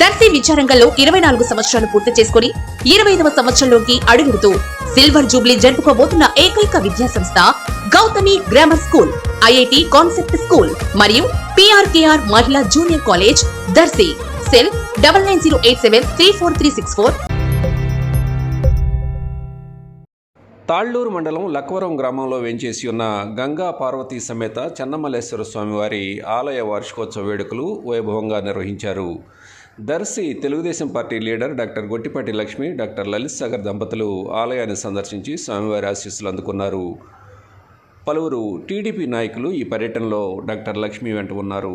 దర్శి విచారంగంలో ఇరవై నాలుగు సంవత్సరాలు పూర్తి చేసుకుని ఇరవై ఐదవ సంవత్సరంలోకి అడుగుడుతూ సిల్వర్ జూబ్లీ జరుపుకోబోతున్న ఏకైక విద్యా సంస్థ Gautami grammar school IIT concept school మరియు పిఆర్కేఆర్ మహిళా junior college Darsi. Cell double nine zero eight seven three four three six four. Talluru మండలం లక్వరం గ్రామంలో వేంచేసి ఉన్న గంగా పార్వతీ సమేత చెన్నమల్లేశ్వర స్వామివారి ఆలయ వార్షికోత్సవ వేడుకలు వైభవంగా నిర్వహించారు. Darsi Telugu Desam party leader doctor Gottipati Lakshmi doctor Lalith Sagar దంపతులు ఆలయాన్ని సందర్శించి స్వామివారి ఆశీస్సులు అందుకున్నారు. పలువురు టీడీపీ నాయకులు ఈ పర్యటనలో డాక్టర్ లక్ష్మి వెంట ఉన్నారు.